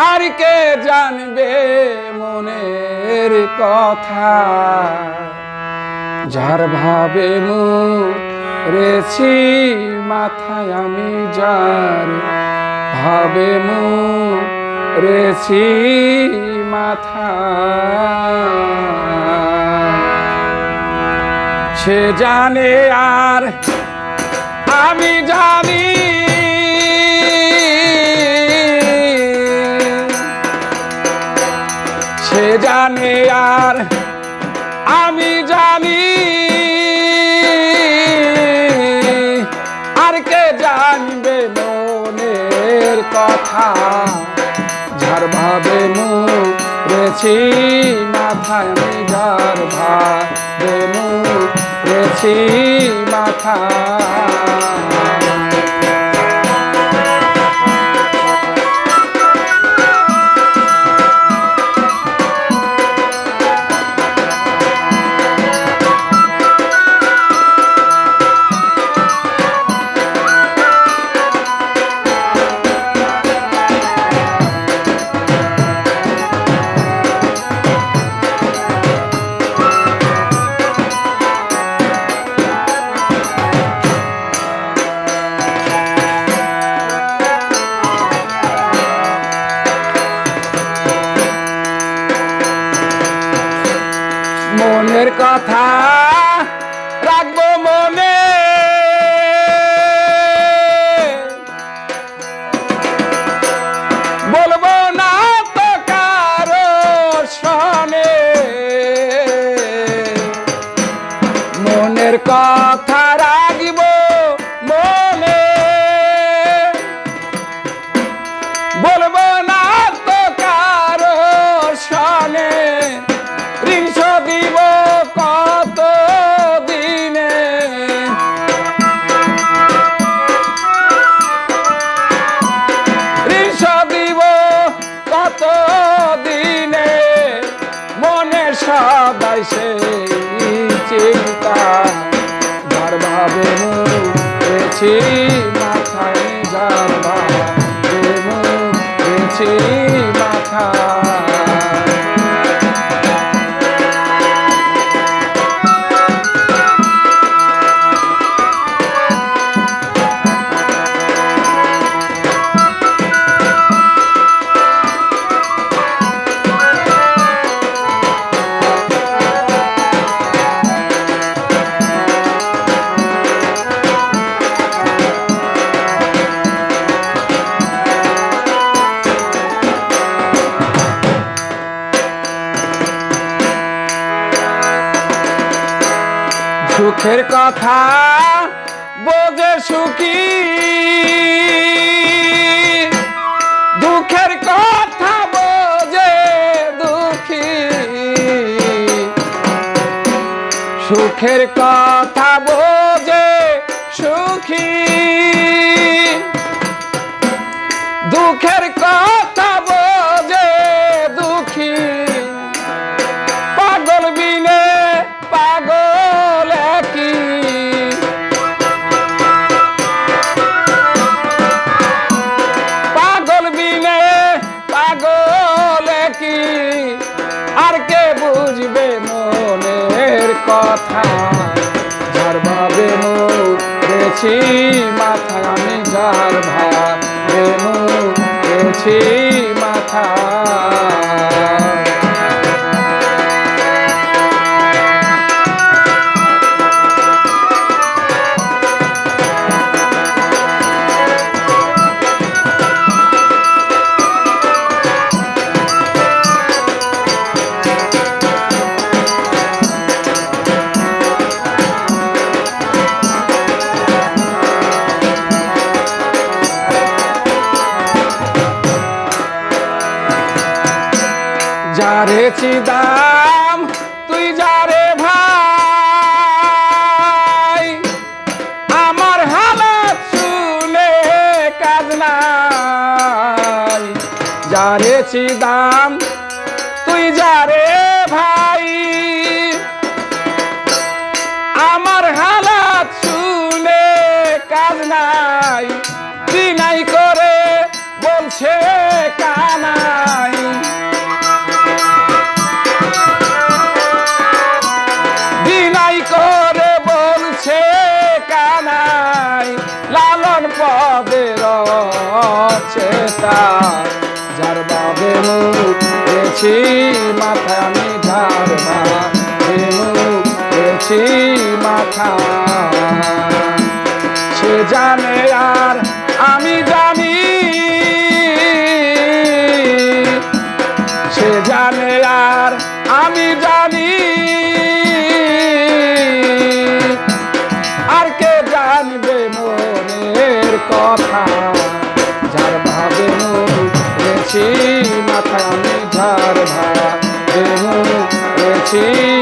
আর কে জানবে মনের কথা? যার ভাবে রেছি মাথায় আমি যার ভাবে রেছি মাথা সে জানে আর আমি জানি জানে আর আমি জানি। আর কে জানবে মনের কথা? যার ভাবে রেছি মাথায় আমি যার ভাবে রেছি মাথা মনের কথা সদাই সেই চিন্তা। যার ভাবে মুছি মাথায় যার ভাবে মুছি মাথা সুখের কথা বোঝে সুখী। দুঃখের কথা বোঝে দুঃখী। সুখের কথা বোঝে সুখী। দুঃখের কথা যার ভাবে রেছি মাথা আমি যার ভাবে। রেছি মাথা যারে চিদাম তুই যারে ভাই। আমার হালত শুনে কাজ নাই। যারে চিদাম তুই যারে ভাই। আমার হালাত শুনে কাজ নাই। যার বাবে মুখেছি মাথা আমি মাথা। সে জানে আর আমি জানি, সে জানে আর আমি জানি। আর কে জানবে মনের কথা? ভাড়া আমি ঝাড়